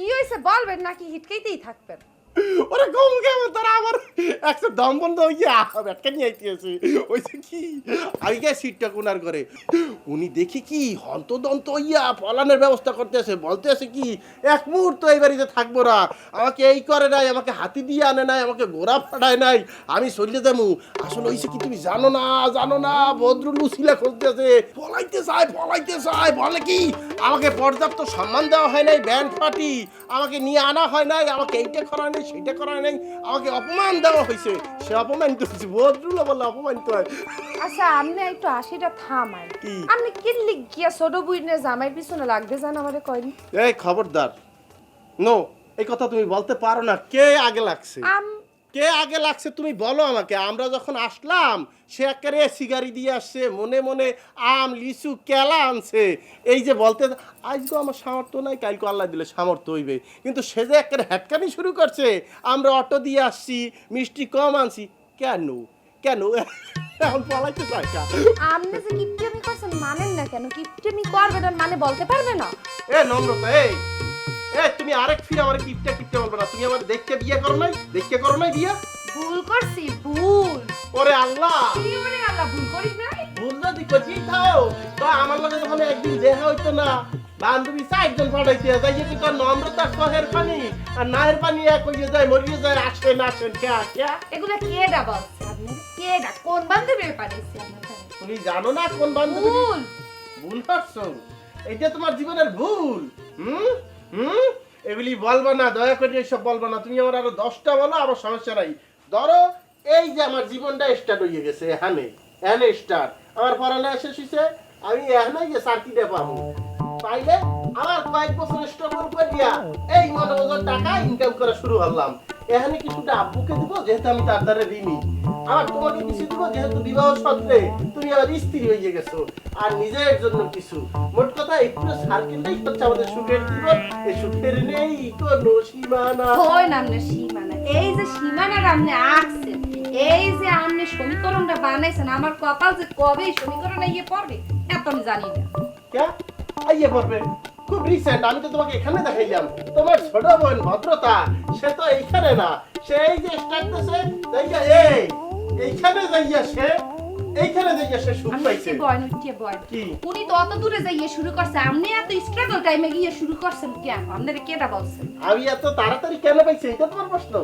কি হয়েছে বলবেন নাকি হিটকেইতেই থাকবেন? ওরে কম কেমন তারা? আমার একটা দম বন্ধ হইয়া ব্যাটকা নিয়ে আইতেছে ওইছে কি? আমি সিটটা কোনার করে। উনি দেখি কি? হন্তদন্ত হইয়া পলানের ব্যবস্থা করতেছে বলতেছে কি? এক মুহূর্ত এই বাড়িতে থাকব না। আমাকে এই করে নাই, আমাকে হাতি দিয়ে আনে নাই, আমাকে গোড়া ফাটায় নাই। আমি চলে যাব। আসলে হইছে কি তুমি জানো না? জানো না? বদরুল উসিলা খুঁজতেছে পলাইতে চায় পলাইতে চায়। বলে কি? আমাকে পর্যাপ্ত সম্মান দেওয়া হয় নাই, ব্যান্ড পার্টি। আমাকে নিয়ে আনা হয় নাই, আমাকে এইটা করা নাই সেটা করা নেই। আমাকে অপমান দেওয়া হয়েছে। সে অপমানিত হয়েছে। বদরুলও বলে অপমানিত হয়। আচ্ছা আপনি একটু আশিটা থামাই? আপনি কি লিখিয়া ছোট বুইনে জামাই পিছনে লাগবে জান আমারে কয়নি এই খবরদার। নো এই কথা তুমি বলতে পারো না। কে আগে লাগছে? আম কে আগে লাগছে তুমি বলো আমাকে। আমরা যখন আসলাম সে একেবারে সিগারি দিয়ে আসছে মনে মনে আম লিচু কেলা আনছে। এই যে বলতে আজকে আমার সামর্থ্য নাই কালকে আল্লাহ দিলে সামর্থ্য হইবে। কিন্তু সে যে একেবারে হ্যাটকানি শুরু করছে আমরা অটো দিয়ে আসছি মিষ্টি কম আনছি। কেন? কেন? এখন পলাইতে চাই? আপনি যে কিপটেমি করছেন মানেন না কেন? কিপটেমি করবেন মানে বলতে পারবে না। এ নম্রতা এই! এ তুমি আরেক ফিরে আমার কিপটা কিপটা বলবে না। তুমি আমার দেখতে বিয়ে করো নাই? দেখতে করো নাই বিয়ে? ভুল করছি ভুল। ওরে আল্লাহ! কি ওরে আল্লাহ ভুল করিস নাই? ভুল যদি করছি থাও তো আমার লগে যখন একদিন দেখা হইতো না বান্ধবী চারজন পাঠাইতে যাই যে তোর নম্রতা কহের পানি আর নায়ের পানি এক হইয়ে যায় মরিয়ে যায় আসে না আসেন কে কে এগুলা কেডা বলছে? আপনি কেডা কোন বান্ধবী পারিয়েছে তুমি জানো না কোন বান্ধবী? ভুল। ভুল করছ? এটা তোমার জীবনের ভুল হুম? হুম? এগুলি বলব না, দয়া করে এসব বলব না। তুমি আমার আরও দশটা বলো আমার সমস্যা নাই। ধরো, এই যে আমার জীবনটা স্টার্ট হয়ে গেছে, এখানে এখানে স্টার্ট আমার পড়ালেখা শেষ হয়েছে আমি এখানে যে চাকরিটা পাবো। পাইলে আমার কয়েক বছর স্ট্রাগল করিয়া এই মতো টাকা ইনকাম করা শুরু করলাম। এখানে কিছুটা আব্বুকে দিব যেহেতু আমি তার দ্বারা ঋণী। আমার তোমাকে কিছু দিব যেহেতু বিবাহ সত্ত্বে তুমি আমার স্ত্রী হয়ে গেছো আর নিজের জন্য কিছু। মোট কথা একটু সার্কেলটাই হচ্ছে আমাদের সুখের জীবন। এই সুখের নেই কোনো সীমানা। কই নামনে সীমানা? এই যে সীমানাটা আপনি আঁকছেন এই যে আপনি সমীকরণটা বানাইছেন আমার কপাল যে কবে এই সমীকরণে গিয়ে পড়বে এত আমি জানি না। কে আইয়ে পড়বে। খুব রিসেন্ট আমি তো তোমাকে এখানে দেখাইলাম। তোমার ছোট বোন ভদ্রতা সে তো এইখানে না সে এই যে স্টার্টতেছে যাইয়া এই এইখানে যাইয়া সে এইখানে যাইয়া সে সুখ পাইছে। বয়ন উঠিয়ে বয়ন? কি? উনি তো অত দূরে যাইয়ে শুরু করছে আপনি এত স্ট্রাগল টাইমে গিয়ে শুরু করছেন কেন আপনারা কেটা বলছেন আমি এত তাড়াতাড়ি কেন পাইছি এটা তোমার প্রশ্ন?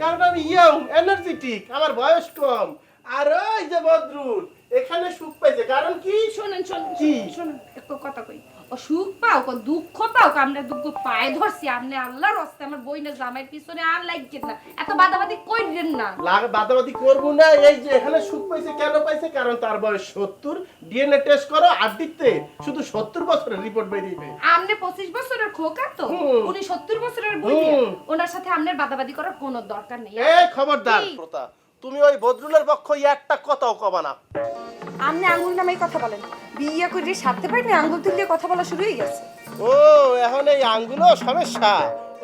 কারণ আমি ইয়ং এনার্জেটিক আমার বয়স কম। আর ওই যে বদরুল এখানে সুখ পাইছে কারণ কি? শোনেন শোনেন কি? শোনেন একটু কথা কই। ও সুখ পাও কো দুঃখ পাও আমরা দুঃখ পায়ে ধরছি। আপনি আল্লাহর রাস্তায় আমার বইনের জামাইয়ের পিছনে আর লাগছেন না। এত বাদাবাদি কইরেন না। লাগ বাদাবাদি করব না এই যে এখানে সুখ পাইছে কেন পাইছে? কারণ তার বয়স সত্তর। ডিএনএ টেস্ট করো আর দিতে। শুধু সত্তর বছরের রিপোর্ট বেরিয়েবে আপনি পঁচিশ বছরের খোকা তো? উনি সত্তর বছরের বই হুম। ওনার সাথে আপনার বাদাবাদি করার কোনো দরকার নেই। এই খবরদার? প্রতা তুমি ওই বদরুলের পক্ষ একটা কথাও কবা না। আপনি আঙ্গুল নামে কথা বলেন। বিয়ে করে সারতে পারেনি আঙ্গুল তুলে কথা বলা শুরু হয়ে গেছে। ও এখন এই আঙ্গুলও সমস্যা।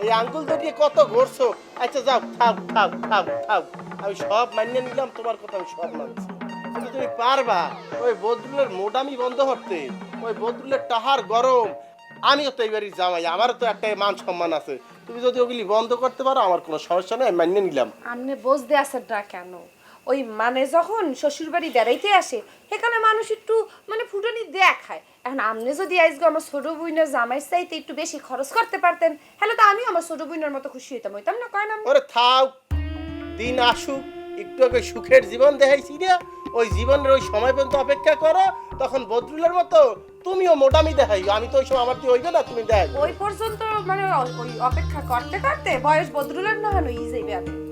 এই আঙ্গুল দিয়ে কত ঘুরছো। আচ্ছা যাও থাক থাক থাক থাক আমি সব মানিয়ে নিলাম তোমার কথা আমি সব মানছি। কিন্তু তুমি পারবা ওই বদরুলের মোডামি বন্ধ করতে। ওই বদরুলের টাহার গরম। আমিও তো এইবারই জামাই আমারও তো একটা মান সম্মান আছে। তুমি যদি ওগুলি বন্ধ করতে পারো আমার কোনো সমস্যা নেই আমি মানিয়ে নিলাম। আপনি বুঝতে আসেন না কেন? ওই মানে যখন শ্বশুর বাড়ি বেড়াইতে আসে সেখানে মানুষ একটু মানে ফুটানি দেখায়। এখন আপনি যদি আজকে আমার ছোট বইনের জামাই চাইতে একটু বেশি খরচ করতে পারতেন তাহলে তো আমি আমার ছোট বইনের মতো খুশি হইতাম হইতাম না? কয় না ওরে থাও দিন আসুক একটু আগে সুখের জীবন দেখাইছি না ওই জীবনের ওই সময় পর্যন্ত অপেক্ষা করো, তখন বদরুলের মতো তুমিও মোটামি দেখাই। আমি তো ওই সময় আমার তুই হইবে না, তুমি দেখ ওই পর্যন্ত মানে অপেক্ষা করতে করতে বয়স বদরুলের না হলো ইজেই আমি